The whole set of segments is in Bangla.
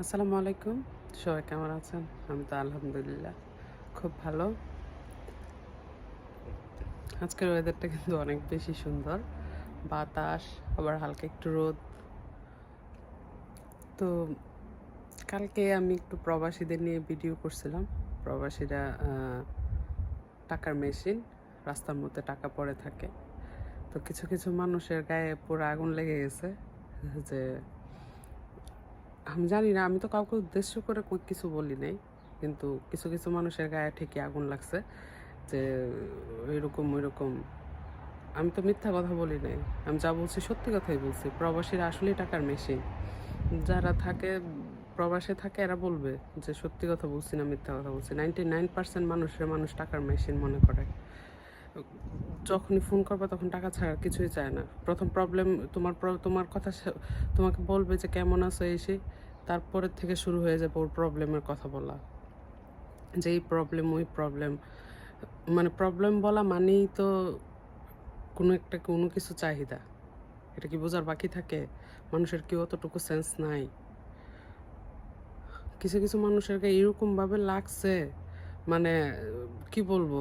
আসসালামু আলাইকুম। সবাই কেমন আছেন? আমি তো আলহামদুলিল্লাহ খুব ভালো। আজকের ওয়েদারটা কিন্তু অনেক বেশি সুন্দর। বাতাস, আবার হালকা একটু রোদ। তো কালকে আমি একটু প্রবাসীদের নিয়ে ভিডিও করছিলাম। প্রবাসীরা টাকার মেশিন রাস্তার মধ্যে টাকা পড়ে থাকে। তো কিছু কিছু মানুষের গায়ে পুরো আগুন লেগে গেছে যে আমি জানি না, আমি তো কাউকে উদ্দেশ্য করে কিছু বলি নাই, কিন্তু কিছু কিছু মানুষের গায়ে ঠিকই আগুন লাগছে যে এরকম, ওইরকম। আমি তো মিথ্যা কথা বলি নাই, আমি যা বলছি সত্যি কথাই বলছি, প্রবাসীরা আসলেই টাকার মেশিন। যারা থাকে, প্রবাসে থাকে, এরা বলবে যে সত্যি কথা বলছি না, মিথ্যা কথা বলছি। নাইনটি নাইন পার্সেন্ট মানুষের, মানুষ টাকার মেশিন মনে করে। যখনই ফোন করবে তখন টাকা ছাড়া কিছুই চায় না। প্রথম প্রবলেম তোমার তোমার কথা তোমাকে বলবে যে কেমন আছো এসে, তারপরের থেকে শুরু হয়ে যাবে ওর প্রবলেমের কথা বলা। যে এই প্রবলেম ওই প্রবলেম মানে প্রবলেম বলা মানেই তো কোনো একটা, কোনো কিছু চাহিদা। এটা কি বোঝার বাকি থাকে? মানুষের কি অতটুকু সেন্স নাই। কিছু কিছু মানুষের গায়ে এরকমভাবে লাগছে। মানে কি বলব?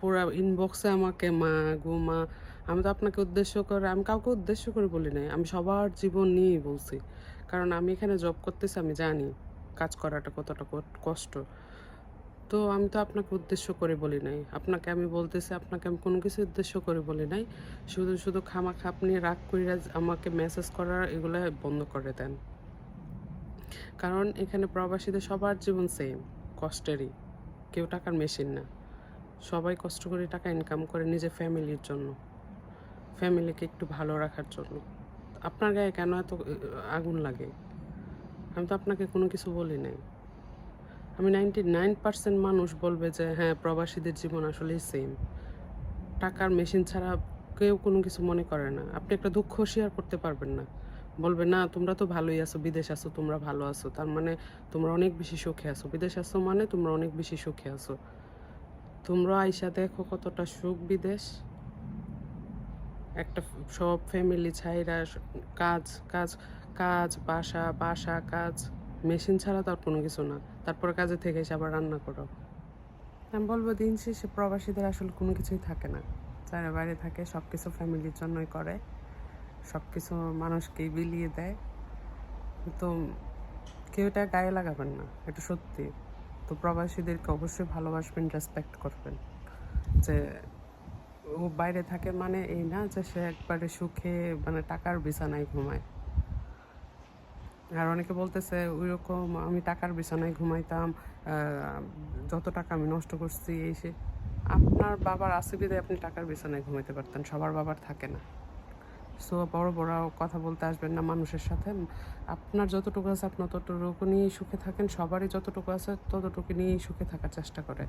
পুরা ইনবক্সে আমাকে, মা গো, মা, আমি তো আপনাকে উদ্দেশ্য করে, আমি কাউকে উদ্দেশ্য করে বলি নাই, আমি সবার জীবন নিয়েই বলছি। কারণ আমি এখানে জব করতেছি, আমি জানি কাজ করাটা কতটা কষ্ট। তো আমি তো আপনাকে উদ্দেশ্য করে বলি নাই। আপনাকে আমি বলতেছি, আপনাকে আমি কোনো কিছু উদ্দেশ্য করে বলি নাই। শুধু শুধু খামাখা আপনি রাগ কইরা আমাকে মেসেজ করার এগুলো বন্ধ করে দেন। কারণ এখানে প্রবাসীদের সবার জীবন সেম কষ্টেরই। কেউ টাকার মেশিন না। সবাই কষ্ট করে টাকা ইনকাম করে নিজের ফ্যামিলির জন্য। ফ্যামিলিকে একটু ভালো রাখার জন্য। আপনার গায়ে কেন এত আগুন লাগে? আমি তো আপনাকে কোনো কিছু বলি নাই। আমি নাইনটি নাইন পার্সেন্ট মানুষ বলবে যে হ্যাঁ প্রবাসীদের জীবন আসলেই সেম টাকার মেশিন ছাড়া কেউ কোনো কিছু মনে করে না। আপনি একটা দুঃখ শেয়ার করতে পারবেন না। বলবে, না, তোমরা তো ভালোই আছো, বিদেশ আছো, তোমরা ভালো আছো। তার মানে তোমরা অনেক বেশি সুখে আছো। বিদেশ আছো মানে তোমরা অনেক বেশি সুখে আছো। তোমরা আইসা দেখো কতটা সুখ বিদেশ। একটা সব ফ্যামিলি ছাইরা কাজ কাজ কাজ, বাসা বাসা, কাজ মেশিন ছাড়া তো আর কোনো কিছু না। তারপর কাজে থেকে এসে আবার রান্না করো। আমি বলব দিন শেষে প্রবাসীদের আসলে কোনো কিছুই থাকে না। যারা বাইরে থাকে সব কিছু ফ্যামিলির জন্যই করে। সব কিছু মানুষকেই বিলিয়ে দেয়। তো কেউ এটা গায়ে লাগাবেন না, এটা সত্যি। তো প্রবাসীদেরকে অবশ্যই ভালোবাসবেন রেসপেক্ট করবেন। যে ও বাইরে থাকে মানে এই না যে সে একবারে সুখে মানে টাকার বিছানায় ঘুমায়। আর অনেকে বলতেছে ওইরকম আমি টাকার বিছানায় ঘুমাইতাম যত টাকা আমি নষ্ট করছি, এই সে। আপনার বাবার আছে বিদায় আপনি টাকার বিছানায় ঘুমাইতে পারতেন, সবার বাবার থাকে না। সো বড় বড় কথা বলতে আসবেন না মানুষের সাথে। আপনার যতটুকু আছে, আপনি ততটুকু নিয়েই সুখে থাকেন। সবারই যতটুকু আছে, ততটুকু নিয়েই সুখে থাকার চেষ্টা করে।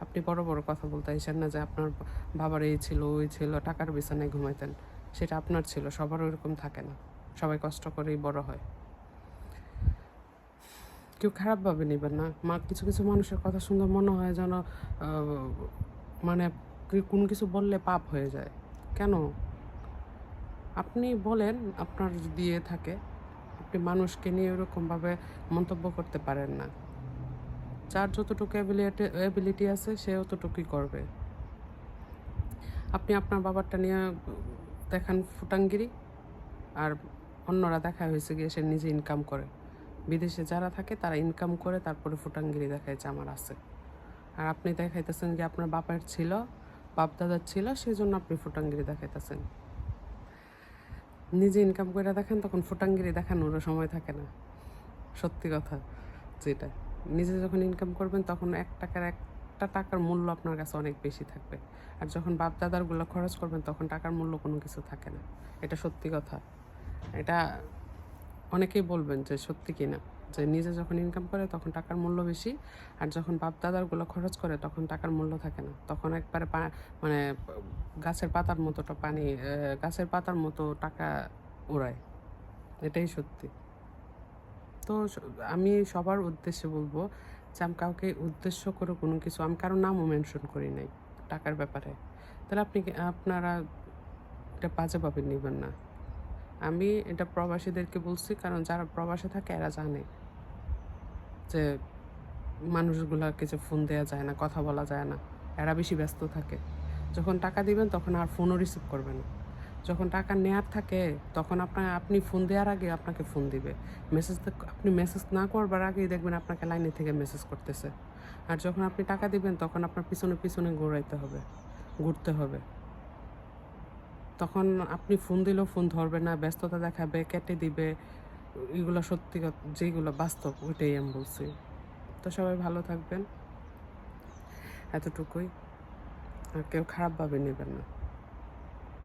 আপনি বড় বড় কথা বলতে আসেন না যে আপনার বাবার এই ছিল, ওই ছিল, টাকার বিছানায় ঘুমাইতেন। সেটা আপনার ছিল, সবার ওইরকম থাকে না। সবাই কষ্ট করেই বড় হয়। কেউ খারাপভাবে নেবেন না। মা, কিছু কিছু মানুষের কথা শুনলে মনে হয় যেন মানে কোনো কিছু বললে পাপ হয়ে যায়। কেন? আপনি বলেন, আপনার ইয়ে থাকে, আপনি মানুষকে নিয়ে ওরকমভাবে মন্তব্য করতে পারেন না। যার যতটুকু অ্যাবিলিটি অ্যাবিলিটি আছে, সে অতটুকুই করবে। আপনি আপনার বাবারটা নিয়ে দেখান ফুটাঙ্গিরি, আর অন্যরা দেখা হয়েছে গিয়ে সে নিজে ইনকাম করে। বিদেশে যারা থাকে, তারা ইনকাম করে, তারপরে ফুটাঙ্গিরি দেখায় যে আমার আছে আর আপনি দেখাইতেছেন যে আপনার বাপের ছিল বাপ দাদার ছিল সেই জন্য আপনি ফুটাঙ্গিরি দেখাইতেছেন। নিজে ইনকাম করে দেখেন, তখন ফুটাঙ্গিরি দেখানোরও সময় থাকে না। সত্যি কথা, যেটা। নিজে যখন ইনকাম করবেন, তখন এক টাকার একটা টাকার মূল্য আপনার কাছে অনেক বেশি থাকবে। আর যখন বাপ দাদারগুলো খরচ করবেন, তখন টাকার মূল্য কোনো কিছু থাকে না। এটা সত্যি কথা। এটা অনেকেই বলবেন যে সত্যি কি না যে নিজে যখন ইনকাম করে তখন টাকার মূল্য বেশি, আর যখন বাপ দাদারগুলো খরচ করে তখন টাকার মূল্য থাকে না। তখন একবারে মানে গাছের পাতার মতোটা পানি গাছের পাতার মতো টাকা উড়ায়। এটাই সত্যি। তো আমি সবার উদ্দেশ্যে বলব যে আমি কাউকে উদ্দেশ্য করে কোনো কিছু, আমি কারও নামও মেনশন করি নাই টাকার ব্যাপারে। তাহলে আপনি আপনারা এটা বাজেভাবে নেবেন না। আমি এটা প্রবাসীদেরকে বলছি, কারণ যারা প্রবাসে থাকে এরা জানে। যে মানুষগুলাকে যে ফোন দেওয়া যায় না, কথা বলা যায় না, এরা বেশি ব্যস্ত থাকে। যখন টাকা দিবেন তখন আর ফোনও রিসিভ করবে না। যখন টাকা নেয়ার থাকে, তখন আপনার, আপনি ফোন দেওয়ার আগে আপনাকে ফোন দিবে। মেসেজ আপনি মেসেজ না করবার আগেই দেখবেন আপনাকে লাইনে থেকে মেসেজ করতেছে। আর যখন আপনি টাকা দিবেন, তখন আপনার পিছনে পিছনে ঘোরাইতে হবে, ঘুরতে হবে। তখন আপনি ফোন দিলেও ফোন ধরবে না, ব্যস্ততা দেখাবে, কেটে দিবে এগুলো সত্যি যেগুলো বাস্তব, ওইটাই আমি বলছি। তো সবাই ভালো থাকবেন। এতটুকুই। আর কেউ খারাপভাবে নেবেন না।